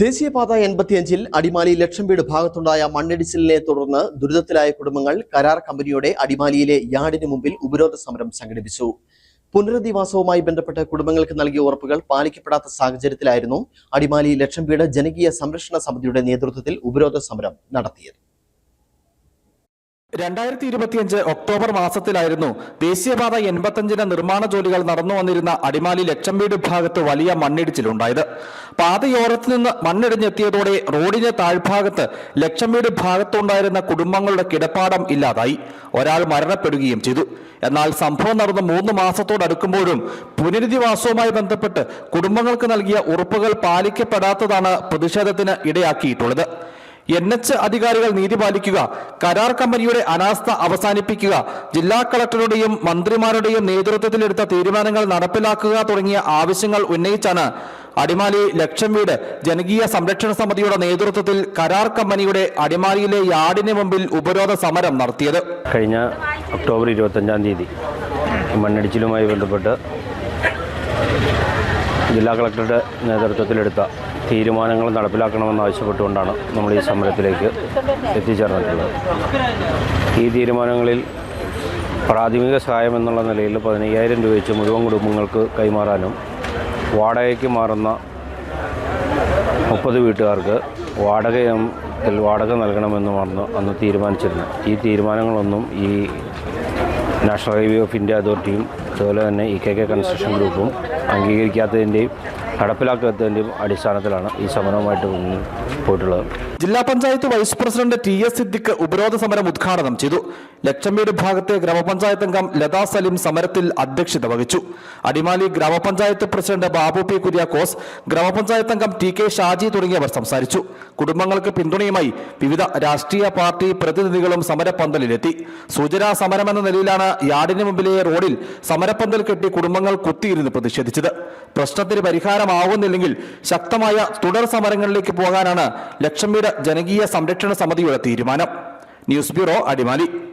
ദേശീയപാത എൺപത്തിയഞ്ചിൽ അടിമാലി ലക്ഷം വീട് ഭാഗത്തുണ്ടായ മണ്ണിടിച്ചിലിനെ തുടർന്ന് ദുരിതത്തിലായ കുടുംബങ്ങൾ കരാർ കമ്പനിയുടെ അടിമാലിയിലെ യാർഡിന് മുമ്പിൽ ഉപരോധ സമരം സംഘടിപ്പിച്ചു. പുനരധിവാസവുമായി ബന്ധപ്പെട്ട് കുടുംബങ്ങൾക്ക് നൽകിയ ഉറപ്പുകൾ പാലിക്കപ്പെടാത്ത സാഹചര്യത്തിലായിരുന്നു അടിമാലി ലക്ഷം വീട് ജനകീയ സംരക്ഷണ സമിതിയുടെ നേതൃത്വത്തിൽ ഉപരോധ സമരം നടത്തിയത്. രണ്ടായിരത്തി ഇരുപത്തിയഞ്ച് ഒക്ടോബർ മാസത്തിലായിരുന്നു ദേശീയപാത എൺപത്തഞ്ചിന് നിർമ്മാണ ജോലികൾ നടന്നു വന്നിരുന്ന അടിമാലി ലക്ഷം വീട് ഭാഗത്ത് വലിയ മണ്ണിടിച്ചിലുണ്ടായത്. പാതയോരത്ത് നിന്ന് മണ്ണിടിഞ്ഞെത്തിയതോടെ റോഡിന്റെ താഴ്ഭാഗത്ത് ലക്ഷം വീട് ഭാഗത്തുണ്ടായിരുന്ന കുടുംബങ്ങളുടെ കിടപ്പാടം ഇല്ലാതായി. ഒരാൾ മരണപ്പെടുകയും ചെയ്തു. എന്നാൽ സംഭവം നടന്ന് മൂന്ന് മാസത്തോടടുക്കുമ്പോഴും പുനരധിവാസവുമായി ബന്ധപ്പെട്ട് കുടുംബങ്ങൾക്ക് നൽകിയ ഉറപ്പുകൾ പാലിക്കപ്പെടാത്തതാണ് പ്രതിഷേധത്തിന് ഇടയാക്കിയിട്ടുള്ളത്. എൻ എച്ച് അധികാരികൾ നീതി പാലിക്കുക കരാർ കമ്പനിയുടെ അനാസ്ഥ അവസാനിപ്പിക്കുക ജില്ലാ കളക്ടറുടെയും മന്ത്രിമാരുടെയും നേതൃത്വത്തിലെടുത്ത തീരുമാനങ്ങൾ നടപ്പിലാക്കുക തുടങ്ങിയ ആവശ്യങ്ങൾ ഉന്നയിച്ചാണ് അടിമാലി ലക്ഷം വീട് ജനകീയ സംരക്ഷണ സമിതിയുടെ നേതൃത്വത്തിൽ കരാർ കമ്പനിയുടെ അടിമാലിയിലെ യാർഡിന് മുമ്പിൽ ഉപരോധ സമരം നടത്തിയത്. കഴിഞ്ഞ ഒക്ടോബർ ഇരുപത്തഞ്ചാം തീയതി മണ്ണിടിച്ചിലുമായി ബന്ധപ്പെട്ട് ജില്ലാ കളക്ടറുടെ നേതൃത്വത്തിലെടുത്ത തീരുമാനങ്ങൾ നടപ്പിലാക്കണമെന്ന് ആവശ്യപ്പെട്ടുകൊണ്ടാണ് നമ്മൾ ഈ സമരത്തിലേക്ക് എത്തിച്ചേർന്നിട്ടുള്ളത്. ഈ തീരുമാനങ്ങളിൽ പ്രാഥമിക സഹായം എന്നുള്ള നിലയിൽ പതിനയ്യായിരം രൂപ വെച്ച് മുഴുവൻ കുടുംബങ്ങൾക്ക് കൈമാറാനും വാടകയ്ക്ക് മാറുന്ന മുപ്പത് വീട്ടുകാർക്ക് വാടക വാടക നൽകണമെന്നുമാണ് അന്ന് തീരുമാനിച്ചിരുന്നത് ഈ തീരുമാനങ്ങളൊന്നും ഈ നാഷണൽ ഹൈവേ ഓഫ് ഇന്ത്യ അതോറിറ്റിയും അതുപോലെ തന്നെ ഇ കെ കെ കൺസ്ട്രക്ഷൻ ഗ്രൂപ്പും അംഗീകരിക്കാത്തതിന്റെയും നടപ്പിലാക്കാത്തതിന്റെയും അടിസ്ഥാനത്തിലാണ് ഈ സമരവുമായിട്ട് മുന്നിൽ പോയിട്ടുള്ളത് ജില്ലാ panchayat vice president T S Siddique ഉപരോധ സമരം ഉദ്ഘാടനം ചെയ്തു. ലക്ഷംവീട് ഭാഗത്തെ ഗ്രാമപഞ്ചായത്ത് അംഗം ലതാ സലിം സമരത്തിൽ അധ്യക്ഷത വഹിച്ചു. അടിമാലി ഗ്രാമപഞ്ചായത്ത് പ്രസിഡന്റ് ബാബു പി കുര്യാക്കോസ് ഗ്രാമപഞ്ചായത്ത് അംഗം ടി കെ ഷാജി തുടങ്ങിയവർ സംസാരിച്ചു. കുടുംബങ്ങൾക്ക് പിന്തുണയുമായി വിവിധ രാഷ്ട്രീയ പാർട്ടി പ്രതിനിധികളും സമരപ്പന്തലിലെത്തി. സൂചനാ സമരമെന്ന നിലയിലാണ് യാർഡിന് മുമ്പിലെ റോഡിൽ സമരപ്പന്തൽ കെട്ടി കുടുംബങ്ങൾ കുത്തിയിരുന്ന് പ്രതിഷേധിച്ചത്. പ്രശ്നത്തിന് പരിഹാരമാവുന്നില്ലെങ്കിൽ ശക്തമായ തുടർ സമരങ്ങളിലേക്ക് പോകാനാണ് ലക്ഷംവീട് ജനകീയ സംരക്ഷണ സമിതിയുടെ തീരുമാനം. News bureau Adimali.